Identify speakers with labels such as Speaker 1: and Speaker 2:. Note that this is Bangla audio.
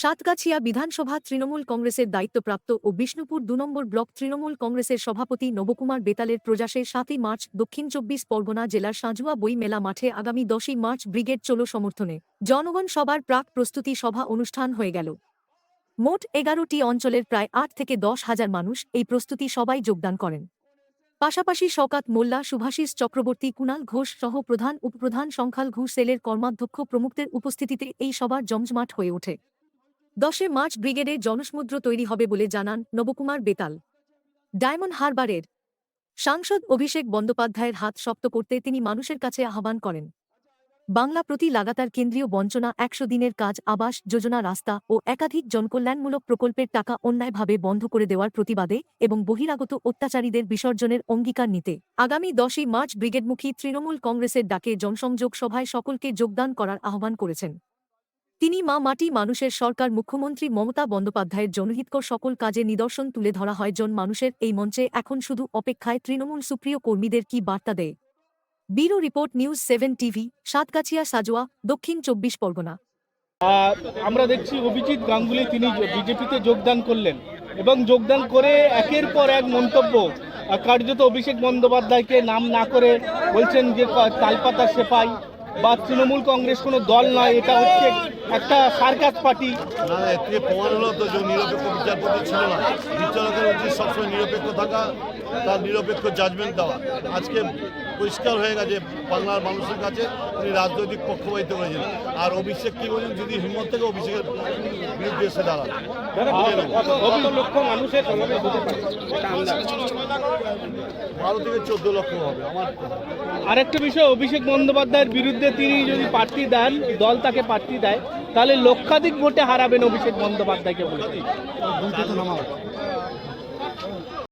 Speaker 1: সাতগাছিয়া বিধানসভা তৃণমূল কংগ্রেসের দায়িত্বপ্রাপ্ত ও বিষ্ণুপুর দু নম্বর ব্লক তৃণমূল কংগ্রেসের সভাপতি নবকুমার বেতালের প্রয়াসে সাতই মার্চ দক্ষিণ চব্বিশ পরগনা জেলার সাঁজুয়া বই মেলা মাঠে আগামী দশই মার্চ ব্রিগেড চলো সমর্থনে জনগণ সবার প্রাক প্রস্তুতি সভা অনুষ্ঠান হয়ে গেল। মোট এগারোটি অঞ্চলের প্রায় আট থেকে দশ হাজার মানুষ এই প্রস্তুতি সবাই যোগদান করেন। পাশাপাশি শওকাত মোল্লা শুভাশিস চক্রবর্তী কুণাল ঘোষ সহ প্রধান, উপপ্রধান সংখ্যাল সংখ্যালঘু সেলের কর্মাধ্যক্ষ প্রমুখদের উপস্থিতিতে এই সবার জমজমাট হয়ে ওঠে। দশে মার্চ ব্রিগেডে জনসমুদ্র তৈরি হবে বলে জানান নবকুমার বেতাল। ডায়মন্ড হারবারের সাংসদ অভিষেক বন্দ্যোপাধ্যায়ের হাত শক্ত করতে তিনি মানুষের কাছে আহ্বান করেন। বাংলা প্রতি লাগাতার কেন্দ্রীয় বঞ্চনা, একশো দিনের কাজ, আবাস যোজনা রাস্তা ও একাধিক জনকল্যাণমূলক প্রকল্পের টাকা অন্যায়ভাবে বন্ধ করে দেওয়ার প্রতিবাদে এবং বহিরাগত অত্যাচারীদের বিসর্জনের অঙ্গীকার নিতে। আগামী দশই মার্চ ব্রিগেডমুখী তৃণমূল কংগ্রেসের ডাকে জনসংযোগ সভায় সকলকে যোগদান করার আহ্বান করেছেন। তিনি মা মাটি মানুষের সরকার মুখ্যমন্ত্রী মমতা বন্দ্যোপাধ্যায়ের জনহিতকর সকল কাজে নিদর্শন তুলে ধরা হয়। জন মানুষের এই মঞ্চে এখন শুধু অপেক্ষায় তৃণমূল সুপ্রিয় কর্মীদের কি বার্তা দেয়? Bureau report, news seven TV, Satgachhia, সাজোয়া, দক্ষিণ চব্বিশ পরগনা।
Speaker 2: আমরা দেখছি অভিজিৎ গাঙ্গুলি তিনি বিজেপিতে যোগদান করলেন এবং যোগদান করে একের পর এক মন্তব্য কার্যত অভিষেক বন্দ্যোপাধ্যায়কে নাম না করে বলছেন যে তালপাতা সেপাই। বা তৃণমূল কংগ্রেস কোনো দল নয়, এটা হচ্ছে একটা সার্কাস পার্টি।
Speaker 3: না এতে প্রমাণ হলো তো যে নিরপেক্ষ বিচারপতি ছিল না। বিচারকের উচিত সবসময় নিরপেক্ষ থাকা, তার নিরপেক্ষ জাজমেন্ট দেওয়া। আজকে পরিষ্কার হয়ে গেছে বাংলার মানুষের কাছে উনি রাজনৈতিক পক্ষপাতিত্ব করেছেন। আর অভিষেক কি বলেন যদি হিম্মত থেকে অভিষেকের বিরুদ্ধে এসে দাঁড়ান। বারো থেকে চোদ্দ লক্ষ হবে আমার
Speaker 2: আরেকটা বিষয় অভিষেক বন্দ্যোপাধ্যায়ের বিরুদ্ধে তিনি যদি প্রার্থী দেন দল তাকে প্রার্থী দেয় তাহলে লক্ষাধিক ভোটে হারাবেন অভিষেক বন্দ্যোপাধ্যায়কে বলে।